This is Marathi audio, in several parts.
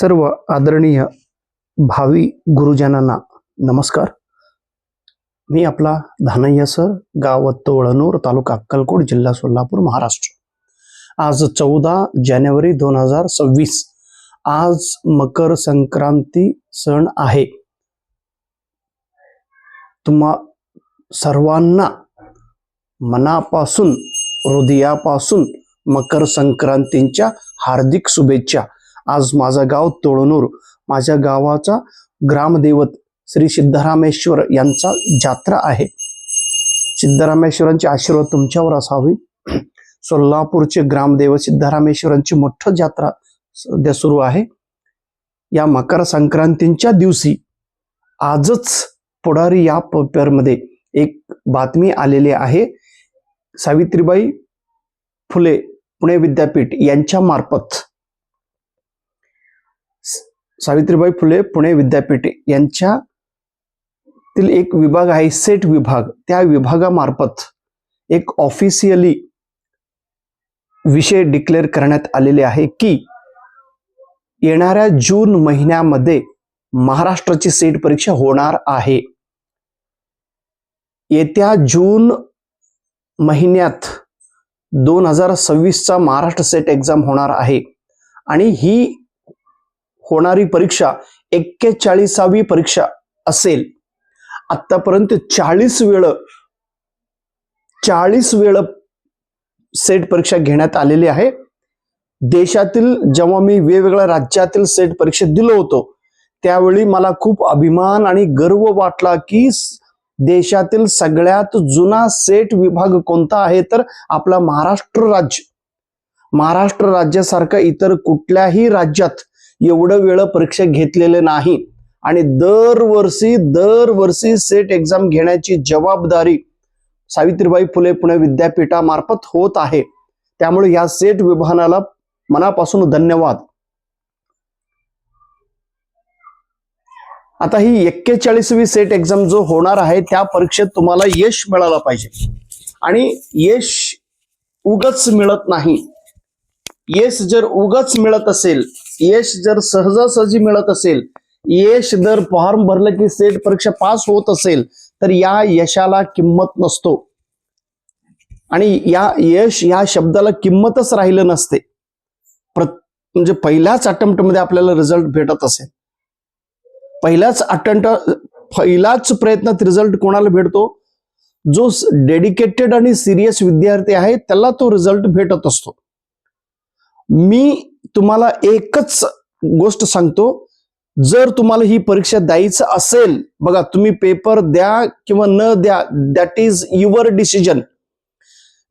सर्व आदरणीय भावी गुरुजनांना नमस्कार. मी आपला धानय्य सर गाव तोळनूर तालुका अक्कलकोट जिल्हा सोलापूर महाराष्ट्र. आज चौदा जानेवारी दोन हजार सव्वीस. आज मकर संक्रांती सण आहे. तुम्हा सर्वांना मनापासून हृदयापासून मकर संक्रांतींच्या हार्दिक शुभेच्छा. आज माझं गाव तोळनूर माझ्या गावाचा ग्रामदैवत श्री सिद्धरामेश्वर यांचा जात्रा आहे. सिद्धरामेश्वरांचे आशीर्वाद तुमच्यावर असावी. सोलापूरचे ग्रामदैवत सिद्धरामेश्वरांची मोठं जात्रा सध्या सुरू आहे. या मकर संक्रांतीच्या दिवशी आजच पुढारी या पेपरमध्ये एक बातमी आलेली आहे. सावित्रीबाई फुले पुणे विद्यापीठ यांच्या मार्फत. सावित्रीबाई फुले पुणे विद्यापीठ यांच्या तील एक विभाग आहे सेट विभाग. त्या विभागामार्फत एक ऑफिशियली विषय डिक्लेअर करण्यात आलेले आहे की येणाऱ्या जून महिन्यामध्ये महाराष्ट्राची सेट परीक्षा होणार आहे. येत्या जून महिन्यात दोन हजार सव्वीसचा महाराष्ट्र सेट एक्झाम होणार आहे. आणि ही होणारी परीक्षा एक्केचाळीसावी परीक्षा असेल. आतापर्यंत चाळीस वेळ चाळीस वेळ सेट परीक्षा घेण्यात आलेली आहे. देशातील जेव्हा मी वेगवेगळ्या राज्यातील सेट परीक्षा दिलो होतो त्यावेळी मला खूप अभिमान आणि गर्व वाटला की देशातील सगळ्यात जुना सेट विभाग कोणता आहे? तर आपला महाराष्ट्र राज्य. महाराष्ट्र राज्यासारखं इतर कुठल्याही राज्यात एवढं वेळ परीक्षा घेतलेले नाही. आणि दरवर्षी दरवर्षी सेट एक्झाम घेण्याची जबाबदारी सावित्रीबाई फुले पुणे विद्यापीठामार्फत होत आहे. त्यामुळे या सेट विभागाला मनापासून धन्यवाद. आता ही एक्केचाळीसवी सेट एक्झाम जो होणार आहे त्या परीक्षेत तुम्हाला यश मिळालं पाहिजे. आणि यश उगच मिळत नाही. यश जर उगच मिळत असेल यश जर सहजासहजी मिळत असेल यश जर फॉर्म भरलं की सेट परीक्षा पास होत असेल तर या यशाला किंमत नसतो. आणि या यश या शब्दाला किंमतच राहिलं नसते. म्हणजे पहिल्याच अटेम्प्टमध्ये आपल्याला रिझल्ट भेटत असेल. पहिल्याच अटेम्प्ट पहिलाच प्रयत्नात रिझल्ट कोणाला भेटतो? जो डेडिकेटेड आणि सिरियस विद्यार्थी आहे त्याला तो रिझल्ट भेटत असतो. मी तुम्हाला एकच गोष्ट सांगतो. जर तुम्हाला ही परीक्षा द्यायचं असेल बघा तुम्ही पेपर द्या किंवा न द्या दॅट इज युअर डिसिजन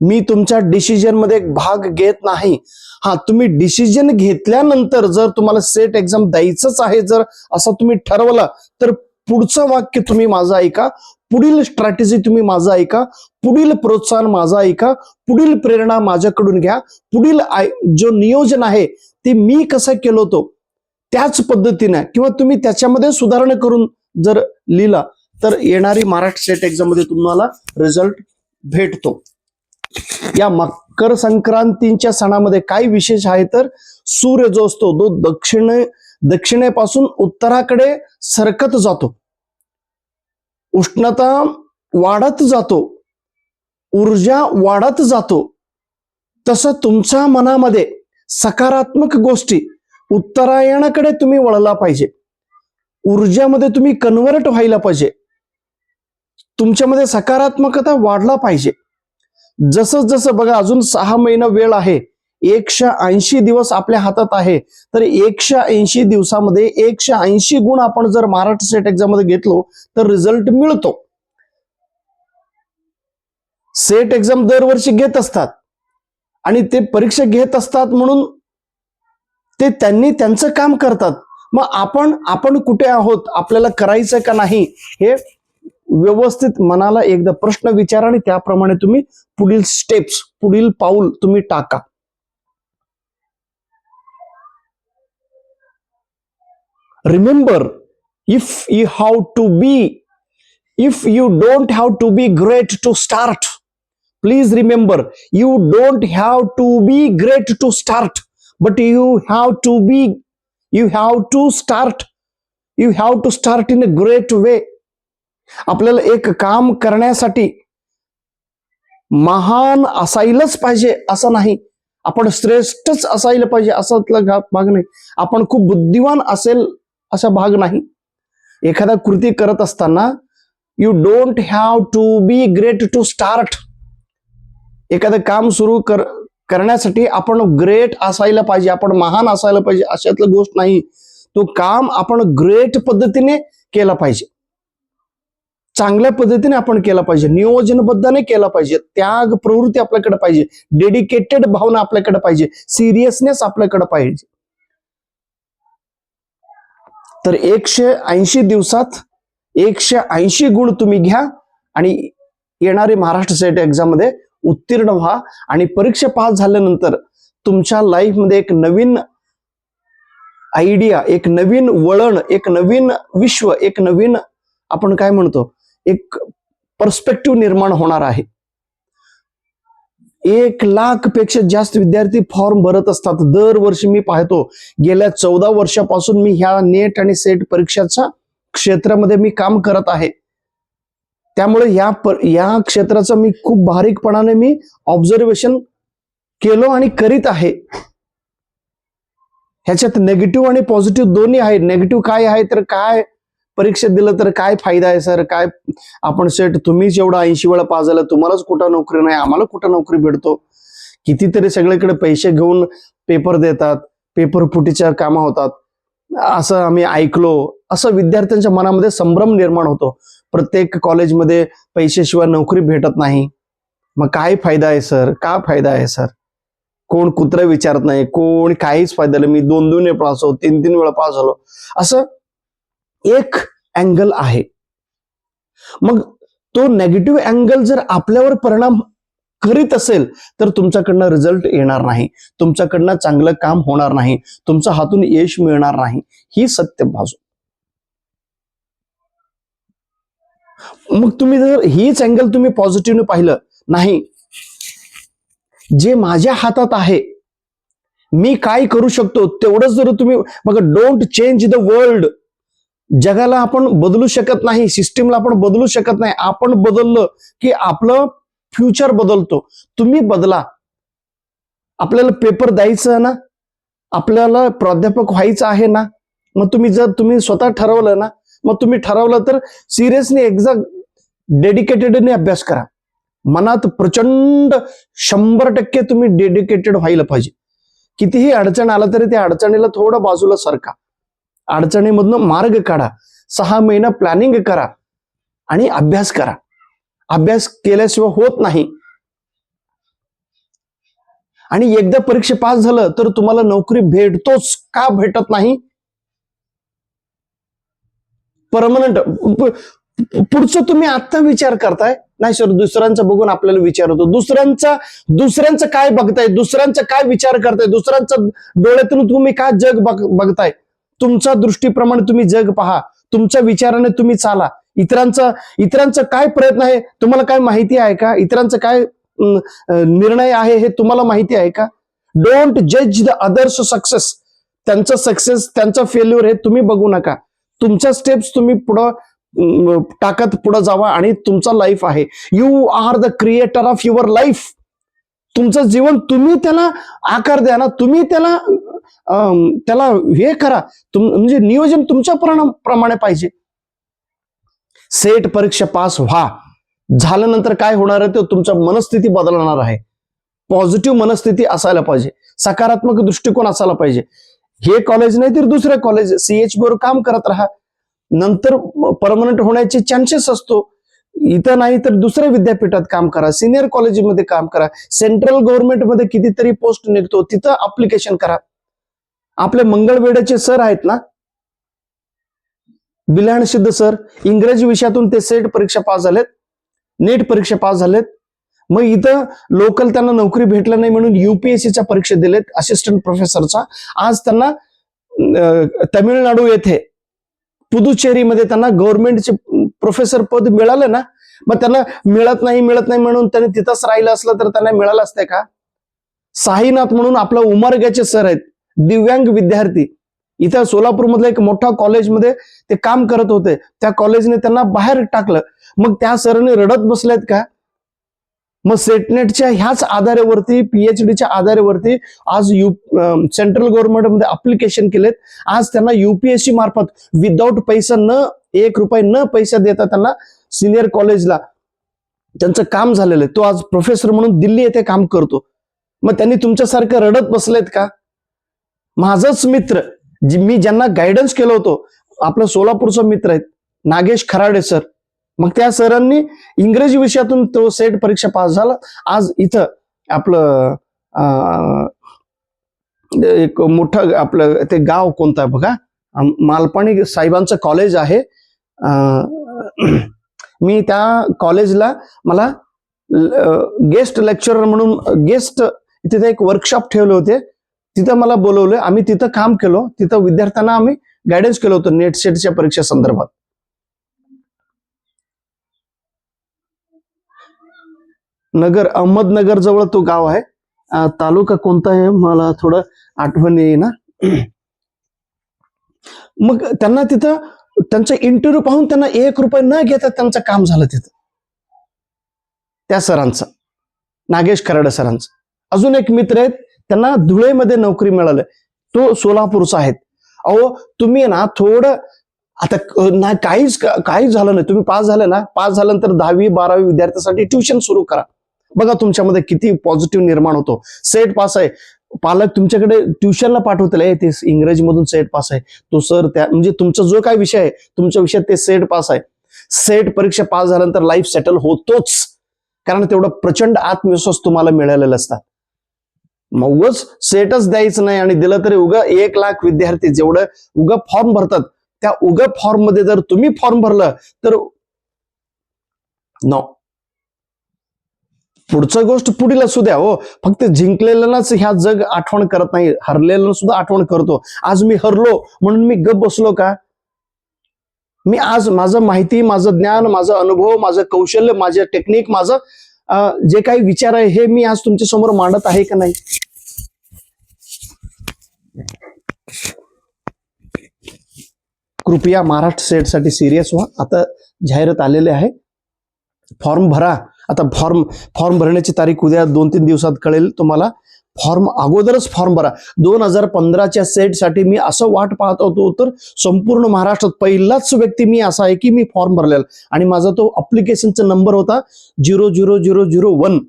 मी तुमच्या डिसिजनमध्ये भाग घेत नाही. हा तुम्ही डिसिजन घेतल्यानंतर जर तुम्हाला सेट एक्झाम द्यायचंच आहे जर असं तुम्ही ठरवलं तर पुढचं वाक्य तुम्ही माझं ऐका. पुढील स्ट्रॅटेजी तुम्ही माझं ऐका. पुढील प्रोत्साहन माझं ऐका. पुढील प्रेरणा माझ्याकडून घ्या. पुढील जो नियोजन आहे ते मी कसं केलं होतो? त्याच पद्धतीने किंवा तुम्ही त्याच्यामध्ये सुधारणा करून जर लिहिला तर येणारी महाराष्ट्र सेट एक्झाममध्ये तुम्हाला रिझल्ट भेटतो. या मकर संक्रांतीच्या सणामध्ये काय विशेष आहे तर सूर्य जो असतो तो दक्षिणे दक्षिणेपासून उत्तराकडे सरकत जातो. उष्णता वाढत जातो. ऊर्जा वाढत जातो. तसं तुमच्या मनामध्ये सकारात्मक गोष्टी. उत्तरायणाकडे तुम्ही वळला पाहिजे. ऊर्जामध्ये तुम्ही कन्व्हर्ट व्हायला पाहिजे. तुमच्यामध्ये सकारात्मकता वाढला पाहिजे. जसं जसं बघा अजून सहा महिना वेळ आहे. एकशे ऐंशी दिवस आपल्या हातात आहे. तर एकशे ऐंशी दिवसामध्ये एकशे ऐंशी गुण आपण जर महाराष्ट्र स्टेट एक्झाममध्ये घेतलो तर रिझल्ट मिळतो. सेट एक्झाम दरवर्षी घेत असतात. आणि ते परीक्षा घेत असतात म्हणून ते त्यांनी त्यांचं काम करतात. मग आपण आपण कुठे आहोत? आपल्याला करायचं का नाही? हे व्यवस्थित मनाला एकदा प्रश्न विचारा आणि त्याप्रमाणे तुम्ही पुढील स्टेप्स पुढील पाऊल तुम्ही टाका. Remember if you have to be if you don't have to be great to start please remember you don't have to be great to start but you have to be you have to start you have to start in a great way आपल्याला एक काम करण्यासाठी महान असायलाच पाहिजे असं नाही. आपण श्रेष्ठच असायला पाहिजे असातला भाग नाही. आपण खूप बुद्धिवान असेल असा भाग नाही. एखादा कृती करत असताना you don't have to be great to start एखादं काम सुरू कर करण्यासाठी आपण ग्रेट असायला पाहिजे आपण महान असायला पाहिजे अशातलं गोष्ट नाही. तो काम आपण ग्रेट पद्धतीने केला पाहिजे. चांगल्या पद्धतीने आपण केला पाहिजे नियोजनबद्धाने केला पाहिजे त्याग प्रवृत्ती आपल्याकडे पाहिजे डेडिकेटेड भावना आपल्याकडे पाहिजे सिरियसनेस आपल्याकडे पाहिजे. तर एकशे ऐंशी दिवसात एकशे ऐंशी गुण तुम्ही घ्या आणि येणारी महाराष्ट्र सेट एक्झाममध्ये उत्तीर्ण व्हा आणि परीक्षा पास झाल्यानंतर तुमच्या लाईफमध्ये एक नवीन आयडिया एक नवीन वळण एक नवीन विश्व एक नवीन आपण काय म्हणतो? एक पर्स्पेक्टिव्ह निर्माण होणार आहे. एक लाखपेक्षा जास्त विद्यार्थी फॉर्म भरत असतात. दरवर्षी मी पाहतो गेल्या चौदा वर्षापासून मी ह्या नेट आणि सेट परीक्षाच्या क्षेत्रामध्ये मी काम करत आहे. त्यामुळे या या क्षेत्राचं मी खूप बारीकपणाने मी ऑब्झर्वेशन केलो आणि करीत आहे. ह्याच्यात नेगेटिव्ह आणि पॉझिटिव्ह दोन्ही आहे नेगेटिव्ह काय आहे तर काय परीक्षेत दिलं तर काय फायदा आहे सर? काय आपण सेट तुम्हीच एवढा ऐंशी वेळा पास झाला तुम्हालाच कुठं नोकरी नाही आम्हाला कुठं नोकरी भेटतो? कितीतरी सगळीकडे पैसे घेऊन पेपर देतात पेपर फुटीच्या कामं होतात. असं आम्ही ऐकलो. असं विद्यार्थ्यांच्या मनामध्ये संभ्रम निर्माण होतो. प्रत्येक कॉलेजमध्ये पैशाशिवाय नोकरी भेटत नाही. मग काय फायदा आहे सर? का फायदा आहे सर? कोण कुत्र विचारत नाही. कोण काहीच फायदा मी दोन दोन वेळ पास होतो तीन तीन वेळा पास झालो. असं एक अँगल आहे. मग तो नेगेटिव्ह अँगल जर आपल्यावर परिणाम करीत असेल तर तुमच्याकडनं रिझल्ट येणार नाही. तुमच्याकडनं चांगलं काम होणार नाही. तुमच्या हातून यश मिळणार नाही. ही सत्य बाजू. मग तुम्ही जर हीच अँगल तुम्ही पॉझिटिव्हने पाहिलं नाही. जे माझ्या हातात आहे मी काय करू शकतो तेवढंच जर तुम्ही बघा डोंट चेंज द वर्ल्ड जगाला आपण बदलू शकत नाही सिस्टीमला आपण बदलू शकत नाही. आपण बदललं की आपलं फ्युचर बदलतो. तुम्ही बदला. आपल्याला पेपर द्यायचं आहे ना? आपल्याला प्राध्यापक व्हायचं आहे ना? मग तुम्ही जर तुम्ही स्वतः ठरवलं ना मग तुम्ही ठरवलं तर सिरियसली एकदा डेडिकेटेडने अभ्यास करा. मनात प्रचंड शंभर टक्के तुम्ही डेडिकेटेड व्हायला पाहिजे. कितीही अडचण आला तरी त्या अडचणीला थोडं बाजूला सरका. अडचणीमधनं मार्ग काढा. सहा महिना प्लॅनिंग करा आणि अभ्यास करा. अभ्यास केल्याशिवाय होत नाही. आणि एकदा परीक्षा पास झालं तर तुम्हाला नोकरी भेटतोच का भेटत नाही? परमनंट. पुढचं तुम्ही आता विचार करताय. नाही सर दुसऱ्यांचं बघून आपल्याला विचार होतो. दुसऱ्यांचा दुसऱ्यांचं काय बघताय? दुसऱ्यांचा काय विचार करताय? दुसऱ्यांचा डोळ्यातून तुम्ही काय जग बघ बघताय? तुमच्या दृष्टीप्रमाणे तुम्ही जग पहा. तुमच्या विचाराने तुम्ही चाला. इतरांचा इतरांचा काय प्रयत्न आहे? तुम्हाला काय माहिती आहे का? इतरांचं काय निर्णय आहे हे तुम्हाला माहिती आहे का? डोंट जज द अदर्स सक्सेस त्यांचं सक्सेस त्यांचं फेल्युअर हे तुम्ही बघू नका. तुमच्या स्टेप्स तुम्ही पुढं टाकत पुढे जावा आणि तुमचा लाईफ आहे. You are the creator of your life तुमचं जीवन तुम्ही त्याला आकार द्या ना तुम्ही त्याला त्याला हे करा. तुम म्हणजे नियोजन तुमच्या प्रमाणे पाहिजे. सेट परीक्षा पास व्हा. झाल्यानंतर काय होणार आहे ते तुमच्या मनस्थिती बदलणार आहे. पॉझिटिव्ह मनस्थिती असायला पाहिजे. सकारात्मक दृष्टिकोन असायला पाहिजे. हे कॉलेज नाही तर दुसरं कॉलेज सीएच बरोबर काम करत राहा. नंतर परमनंट होण्याचे चान्सेस असतो. इथं नाही तर दुसऱ्या विद्यापीठात काम करा. सिनियर कॉलेजमध्ये काम करा. सेंट्रल गव्हर्नमेंटमध्ये कितीतरी पोस्ट निघतो. तिथं अप्लिकेशन करा. आपले मंगळवेड्याचे सर आहेत ना? बिलाण सिद्ध सर इंग्रजी विषयातून ते सेट परीक्षा पास झालेत. नेट परीक्षा पास झालेत. मग इथं लोकल त्यांना नोकरी भेटलं नाही म्हणून युपीएससीच्या परीक्षा दिलेत असिस्टंट प्रोफेसरचा आज त्यांना तमिळनाडू येथे पुदुचेरीमध्ये त्यांना गव्हर्नमेंटचे प्रोफेसर पद मिळालं ना मग त्यांना मिळत नाही मिळत नाही म्हणून त्यांनी तिथंच राहिलं असलं तर त्यांना मिळालं असतंय का? साईनाथ म्हणून आपला उमरग्याचे सर आहेत दिव्यांग विद्यार्थी. इथं सोलापूरमधल्या एक मोठ्या कॉलेजमध्ये ते काम करत होते. त्या कॉलेजने त्यांना बाहेर टाकलं. मग त्या सरांनी रडत बसल्यात का? मग सेटनेटच्या ह्याच आधारावरती पीएचडीच्या आधारावरती आज यू सेंट्रल गव्हर्नमेंटमध्ये अप्लिकेशन केलेत. आज त्यांना युपीएससी मार्फत विदाऊट पैसा न एक रुपये न पैसा देता त्यांना सिनियर कॉलेजला त्यांचं काम झालेलं आहे. तो आज प्रोफेसर म्हणून दिल्ली येथे काम करतो. मग त्यांनी तुमच्यासारखं रडत बसलेत का? माझाच मित्र जी- मी ज्यांना गायडन्स केलं होतं आपलं सोलापूरचा मित्र आहेत नागेश खराडे सर मग त्या सरांनी इंग्रजी विषयातून तो सेट परीक्षा पास झाला. आज इथं आपलं एक मोठं आपलं ते गाव कोणतं आहे बघा? मालपाणी साहेबांचं कॉलेज आहे. मी त्या कॉलेजला मला गेस्ट लेक्चरर म्हणून गेस्ट तिथे एक वर्कशॉप ठेवले होते. तिथं मला बोलवलं. आम्ही तिथं काम केलो. तिथं विद्यार्थ्यांना आम्ही गायडन्स केलं होतं नेट सेटच्या परीक्षा संदर्भात. नगर अहमदनगर जवळ तो गाव आहे. तालुका कोणता आहे मला थोडं आठवण येईना. मग त्यांना तिथं त्यांचा इंटरव्ह्यू पाहून त्यांना एक रुपये न घेता त्यांचं काम झालं तिथं. त्या सरांचं नागेश खराडे सरांचं. अजून एक मित्र आहेत त्यांना धुळेमध्ये नोकरी मिळाली. तो सोलापूरचा आहेत अहो तुम्ही ना थोडं आता ना काहीच काहीच झालं नाही. तुम्ही पास झाले ना पास झाल्यानंतर दहावी बारावी विद्यार्थ्यासाठी ट्युशन सुरू करा. बघा तुमच्यामध्ये किती पॉझिटिव्ह निर्माण होतो. सेट पास आहे. पालक तुमच्याकडे ट्युशनला पाठवतील. "ए, ते इंग्रजीमधून सेट पास आहे. तो सर त्या म्हणजे तुमचा जो काय विषय आहे तुमच्या विषयात ते सेट पास आहे. सेट परीक्षा पास झाल्यानंतर लाईफ सेटल होतोच. कारण तेवढा प्रचंड आत्मविश्वास तुम्हाला मिळालेला असतात. मग सेटच द्यायचं नाही आणि दिलं तरी उगा एक लाख विद्यार्थी जेवढं उगा फॉर्म भरतात त्या उगा फॉर्ममध्ये जर तुम्ही फॉर्म भरलं तर नो पुढचं गोष्ट पुढील असू द्या हो. फक्त जिंकलेल्यालाच ह्या जग आठवण करत नाही. हरलेलं सुद्धा आठवण करतो. आज मी हरलो म्हणून मी गप बसलो का? मी आज माझं माहिती माझं ज्ञान माझा अनुभव माझं कौशल्य माझं टेक्निक माझं जे काही विचार आहे हे मी आज तुमच्यासमोर मांडत आहे का नाही? कृपया महाराष्ट्र सेटसाठी सिरियस व्हा. आता जाहिरात आलेले आहे. फॉर्म भरा. आता फॉर्म फॉर्म भरण्याची तारीख उद्या दोन तीन दिवसात कळेल तुम्हाला. फॉर्म अगोदरच फॉर्म भरा. दोन हजार पंधराच्या सेटसाठी मी असं वाट पाहत होतो तर संपूर्ण महाराष्ट्रात पहिलाच व्यक्ती मी असा आहे की मी फॉर्म भरलेला. आणि माझा तो अप्लिकेशनचा नंबर होता zero zero zero zero one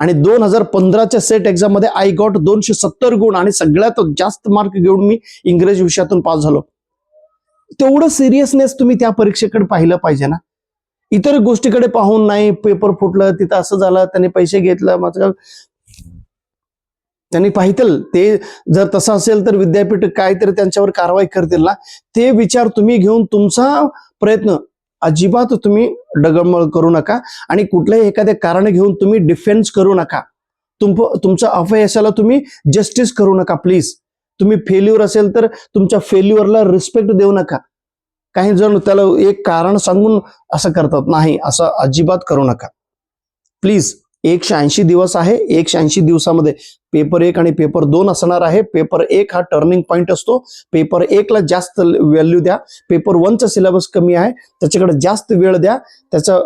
आणि दोन हजार पंधराच्या सेट एक्झाममध्ये आय गॉट दोनशे सत्तर गुण आणि सगळ्यात जास्त मार्क घेऊन मी इंग्रजी विषयातून पास झालो. तेवढं सिरियसनेस तुम्ही त्या परीक्षेकडे पाहिलं पाहिजे ना. इतर गोष्टीकडे पाहून नाही पेपर फुटलं तिथं असं झालं त्याने पैसे घेतलं माझं त्यांनी पाहितील ते जर तसं असेल तर विद्यापीठ काहीतरी त्यांच्यावर कारवाई करतील ना? ते विचार तुम्ही घेऊन तुमचा प्रयत्न अजिबात तुम्ही डगमळ करू नका आणि कुठल्याही एखाद्या कारण घेऊन तुम्ही डिफेन्स करू नका. तुम तुमच्या अपयशाला तुम्ही जस्टिस करू नका प्लीज तुम्ही फेल्युअर असेल तर तुमच्या फेल्युअरला रिस्पेक्ट देऊ नका. काही जण त्याला एक कारण सांगून असं करतात नाही असं अजिबात करू नका. प्लीज एकशे ऐंशी दिवस आहे एकशे ऐंशी दिवसामध्ये पेपर एक आणि पेपर दोन असणार आहे. पेपर एक हा टर्निंग पॉईंट असतो. पेपर एकला जास्त व्हॅल्यू द्या. पेपर वनचा सिलेबस कमी आहे. त्याच्याकडे जास्त वेळ द्या. त्याचा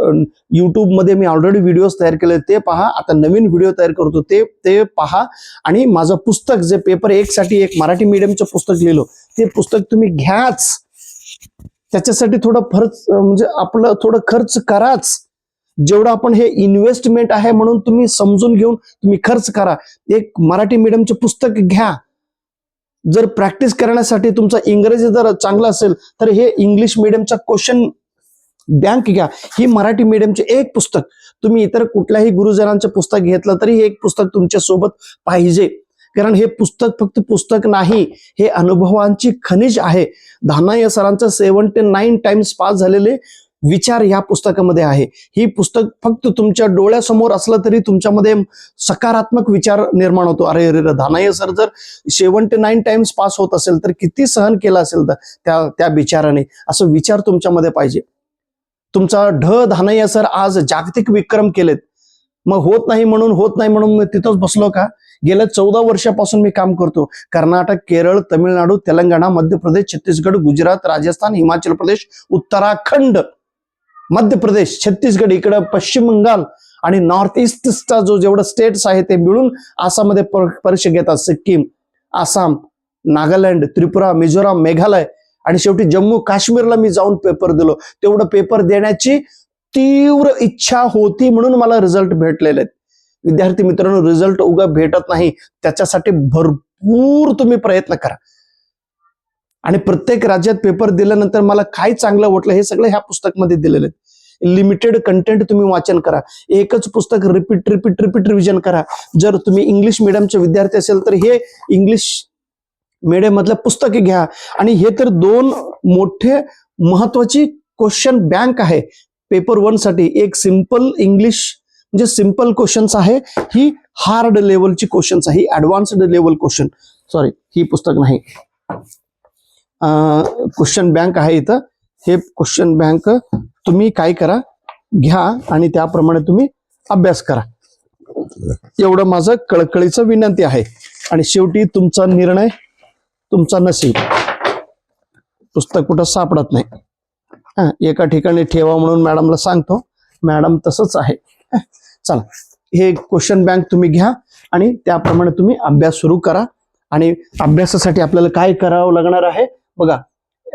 यूट्यूबमध्ये मी ऑलरेडी व्हिडिओज तयार केले. ते पहा. आता नवीन व्हिडिओ तयार करतो. ते ते पहा. आणि माझं पुस्तक जे पेपर एक साठी एक मराठी मीडियमचं पुस्तक लिहिलं ते पुस्तक तुम्ही घ्याच. त्याच्यासाठी थोडं खर्च म्हणजे आपलं थोडं खर्च कराच. जेवढं आपण हे इन्व्हेस्टमेंट आहे म्हणून तुम्ही समजून घेऊन तुम्ही खर्च करा. एक मराठी मीडियमचे पुस्तक घ्या. जर प्रॅक्टिस करण्यासाठी तुमचा इंग्रजी जर चांगला असेल तर हे इंग्लिश मीडियमचा क्वेश्चन बँक घ्या. ही मराठी मीडियमचे एक पुस्तक. तुम्ही इतर कुठल्याही गुरुजनांचे पुस्तक घेतलं तरी हे एक पुस्तक तुमच्यासोबत पाहिजे. कारण हे पुस्तक फक्त पुस्तक नाही हे अनुभवांची खनिज आहे. धानाय सरांचं सेव्हन्टी नाईन टाइम्स पास झालेले विचार या पुस्तकामध्ये आहे. ही पुस्तक फक्त तुमच्या डोळ्यासमोर असलं तरी तुमच्यामध्ये सकारात्मक विचार निर्माण होतो. अरे अरे धानाय सर जर सेव्हन्टी नाईन टाइम्स पास होत असेल तर किती सहन केलं असेल तर त्या त्या विचाराने असं विचार तुमच्यामध्ये पाहिजे. तुमचा ढ धानय्या सर आज जागतिक विक्रम केलेत. मग होत नाही म्हणून होत नाही म्हणून मी तिथंच बसलो का? गेल्या चौदा वर्षापासून मी काम करतो. कर्नाटक केरळ तमिळनाडू तेलंगणा मध्य प्रदेश छत्तीसगड गुजरात राजस्थान हिमाचल प्रदेश उत्तराखंड मध्य प्रदेश छत्तीसगड इकडं पश्चिम बंगाल आणि नॉर्थ ईस्टचा जो जेवढं स्टेट्स आहे ते मिळून आसाममध्ये परीक्षा घेतात. सिक्कीम आसाम नागालँड त्रिपुरा मिझोराम मेघालय आणि शेवटी जम्मू काश्मीरला मी जाऊन पेपर दिलो. तेवढं पेपर देण्याची तीव्र इच्छा होती म्हणून मला रिझल्ट भेटलेले आहेत. विद्यार्थी मित्रांनो रिझल्ट उगा भेटत नाही. त्याच्यासाठी भरपूर तुम्ही प्रयत्न करा. आणि प्रत्येक राज्यात पेपर दिल्यानंतर मला काय चांगलं वाटलं हे सगळं ह्या पुस्तकमध्ये दिलेलं आहे लिमिटेड कंटेंट तुम्ही वाचन करा. एकच पुस्तक रिपीट रिपीट रिपीट रिव्हिजन करा. जर तुम्ही इंग्लिश मिडियमचे विद्यार्थी असेल तर हे इंग्लिश मीडियम मधलं पुस्तक घ्या. आणि हे तर दोन मोठे महत्वाची क्वेश्चन बँक आहे. पेपर वनसाठी एक सिंपल इंग्लिश म्हणजे सिंपल क्वेश्चन्स आहे. ही हार्ड लेवलची क्वेश्चन्स आहे. ही ऍडव्हान्स्ड लेवल क्वेश्चन सॉरी ही पुस्तक नाही. क्वेश्चन बँक आहे इथं. हे क्वेश्चन बँक तुम्ही काय करा घ्या आणि त्याप्रमाणे तुम्ही अभ्यास करा. एवढं माझं कळकळीचं विनंती आहे. आणि शेवटी तुमचा निर्णय तुमचा नसीब पुस्तक कुठं सापडत नाही. हा, एका ठिकाणी ठेवा म्हणून मॅडमला सांगतो. मॅडम तसंच आहे. चला. हे क्वेश्चन बँक तुम्ही घ्या आणि त्याप्रमाणे तुम्ही अभ्यास सुरू करा. आणि अभ्यासासाठी आपल्याला काय करावं लागणार आहे? बघा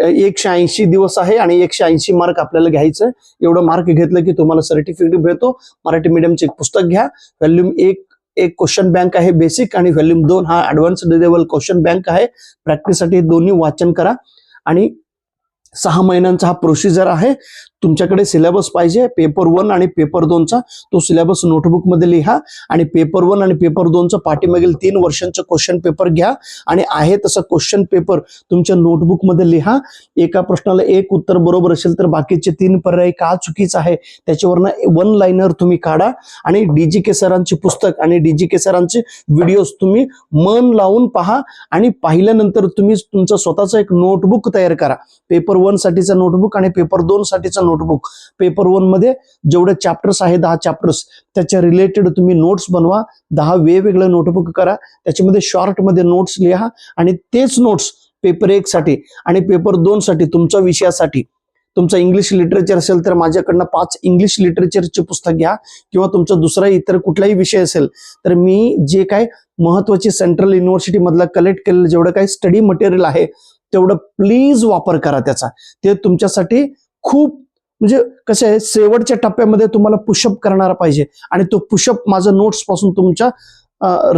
एकशे ऐंशी दिवस आहे आणि एकशे ऐंशी मार्क आपल्याला घ्यायचं. एवढं मार्क घेतलं की तुम्हाला सर्टिफिकेट भेटतो मराठी मीडियमचे एक पुस्तक घ्या. व्हॅल्यूम एक एक क्वेश्चन बँक आहे बेसिक आणि व्हॅल्यूम दोन हा ऍडव्हान्स लेवल क्वेश्चन बँक आहे. प्रॅक्टिससाठी दोन्ही वाचन करा. आणि सहा महिन्यांचा हा प्रोसिजर आहे. तुमच्याकडे सिलेबस पाहिजे. पेपर वन आणि पेपर दोनचा तो सिलेबस नोटबुकमध्ये लिहा आणि पेपर वन आणि पेपर दोनचं पाठीमागील तीन वर्षांचं क्वेश्चन पेपर घ्या आणि आहे तसं क्वेश्चन पेपर तुमच्या नोटबुकमध्ये लिहा. एका प्रश्नाला एक उत्तर बरोबर असेल तर बाकीचे तीन पर्याय का चुकीचं आहे त्याच्यावरनं वन लाईनर तुम्ही काढा आणि डीजी के सरांची पुस्तक आणि डीजी के सरांचे व्हिडिओज तुम्ही मन लावून पहा आणि पाहिल्यानंतर तुम्ही तुमचं स्वतःचं एक नोटबुक तयार करा. पेपर वन साठीचं नोटबुक आणि पेपर दोन साठीचं नोटबुक पेपर वनमध्ये जेवढे चॅप्टर्स आहे दहा चॅप्टर्स त्याच्या रिलेटेड तुम्ही नोट्स बनवा. दहा वेगवेगळे नोटबुक करा. त्याच्यामध्ये शॉर्टमध्ये नोट्स लिहा आणि तेच नोट्स पेपर एक साठी आणि पेपर दोन साठी तुमच्या विषयासाठी. तुमचं इंग्लिश लिटरेचर असेल तर माझ्याकडनं पाच इंग्लिश लिटरेचरचे पुस्तक घ्या किंवा तुमचा दुसरा इतर कुठलाही विषय असेल तर मी जे काय महत्वाची सेंट्रल युनिव्हर्सिटीमधलं कलेक्ट केलेलं जेवढं काही स्टडी मटेरियल आहे तेवढं प्लीज वापर करा त्याचा. ते तुमच्यासाठी खूप म्हणजे कसं आहे शेवटच्या टप्प्यामध्ये तुम्हाला पुशअप करणारा पाहिजे. आणि तो पुशअप माझं नोट्सपासून तुमच्या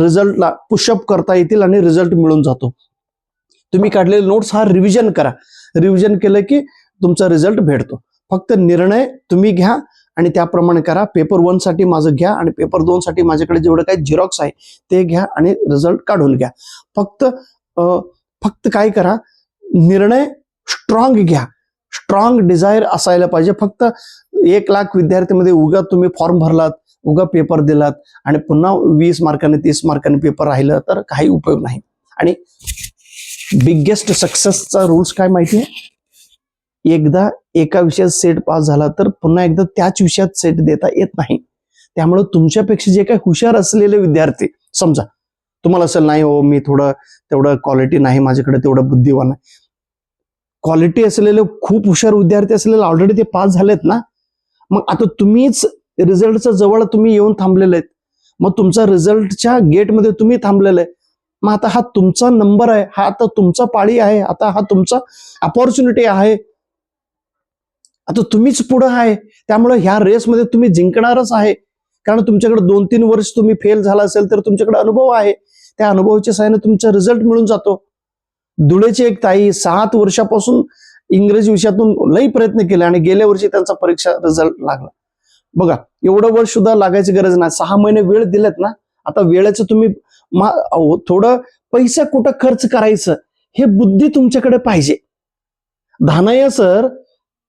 रिझल्टला पुशअप करता येतील आणि रिझल्ट मिळून जातो. तुम्ही काढलेले नोट्स हा रिव्हिजन करा. रिव्हिजन केलं की तुमचा रिझल्ट भेटतो. फक्त निर्णय तुम्ही घ्या आणि त्याप्रमाणे करा. पेपर वनसाठी माझं घ्या आणि पेपर दोन साठी माझ्याकडे जेवढं काही झेरॉक्स आहे ते घ्या आणि रिझल्ट काढून घ्या. फक्त फक्त काय करा? निर्णय स्ट्रॉंग घ्या. स्ट्रॉंग डिझायर असायला पाहिजे. फक्त एक लाख विद्यार्थ्यांमध्ये उगा तुम्ही फॉर्म भरलात उगा पेपर दिलात आणि पुन्हा वीस मार्काने तीस मार्काने पेपर राहिलं तर काही उपयोग नाही. आणि बिगेस्ट सक्सेसचा रूल्स काय माहिती आहे? एकदा एका विषयात सेट पास झाला तर पुन्हा एकदा त्याच विषयात सेट देता येत नाही. त्यामुळे तुमच्यापेक्षा जे काही हुशार असलेले विद्यार्थी समजा तुम्हाला असेल नाही हो मी थोडं तेवढं क्वालिटी नाही माझ्याकडे तेवढं बुद्धिवान आहे. क्वालिटी असलेले खूप हुशार विद्यार्थी असलेले ऑलरेडी ते पास झालेत ना? मग आता तुम्हीच रिझल्टच्या जवळ तुम्ही येऊन थांबलेले आहेत. मग तुमचा रिझल्टच्या गेटमध्ये तुम्ही थांबलेले आहे मग आता हा तुमचा नंबर आहे हा आता तुमचा पाळी आहे आता हा तुमचा अपॉर्च्युनिटी आहे. आता तुम्हीच पुढं आहे. त्यामुळे ह्या रेसमध्ये तुम्ही जिंकणारच आहे. कारण तुमच्याकडे दोन तीन वर्ष तुम्ही फेल झाला असेल तर तुमच्याकडे अनुभव आहे. त्या अनुभवाच्या सहाय्याने तुमचा रिझल्ट मिळून जातो. धुळेची एक ताई सात वर्षापासून इंग्रजी विषयातून लई प्रयत्न केले आणि गेल्या वर्षी त्यांचा परीक्षा रिझल्ट लागला. बघा एवढं वर्ष सुद्धा लागायची गरज नाही. सहा महिने वेळ दिलेत ना आता वेळेचं तुम्ही थोडं पैसा कुठं खर्च करायचं हे बुद्धी तुमच्याकडे पाहिजे. धानया सर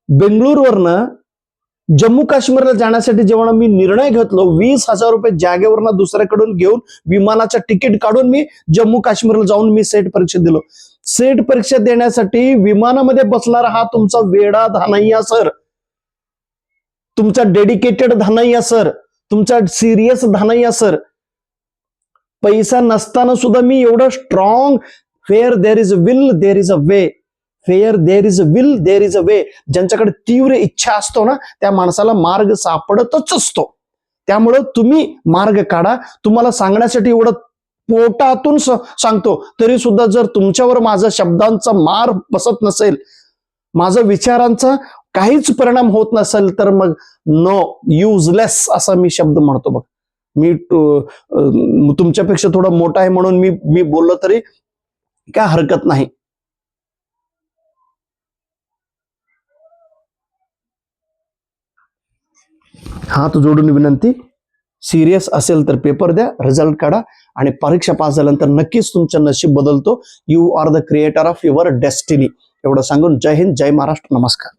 बेंगळूरवरनं जम्मू काश्मीरला जाण्यासाठी जेव्हा मी निर्णय घेतलो वीस हजार रुपये जागेवरनं दुसऱ्याकडून घेऊन विमानाचं तिकीट काढून मी जम्मू काश्मीरला जाऊन मी सेट परीक्षा दिलो. सेट परीक्षा देण्यासाठी विमानामध्ये बसणारा हा तुमचा वेडा धानय्या सर. तुमचा डेडिकेटेड धानय्या सर. तुमचा सिरियस धानय्या सर. पैसा नसताना सुद्धा मी एवढं strong where there is a will there is a way where there is a will there is a way ज्यांच्याकडे तीव्र इच्छा असतो ना त्या माणसाला मार्ग सापडतच असतो. त्यामुळं तुम्ही मार्ग काढा. तुम्हाला सांगण्यासाठी एवढं पोटातून सांगतो. तरी सुद्धा जर तुमच्यावर माझा शब्दांचा मार बसत नसेल माझा विचारांचा काहीच परिणाम होत नसेल तर मग नो युजलेस असा मी शब्द म्हणतो बघ. मी तुमच्यापेक्षा थोडा मोठा आहे म्हणून मी मी बोललो तरी काय हरकत नाही. हात जोडून विनंती. सिरियस असेल तर पेपर द्या रिझल्ट काढा आणि परीक्षा पास झाल्यानंतर नक्कीच तुमचं नशीब बदलतो. You are the creator of your destiny एवढं सांगून जय हिंद जय महाराष्ट्र नमस्कार.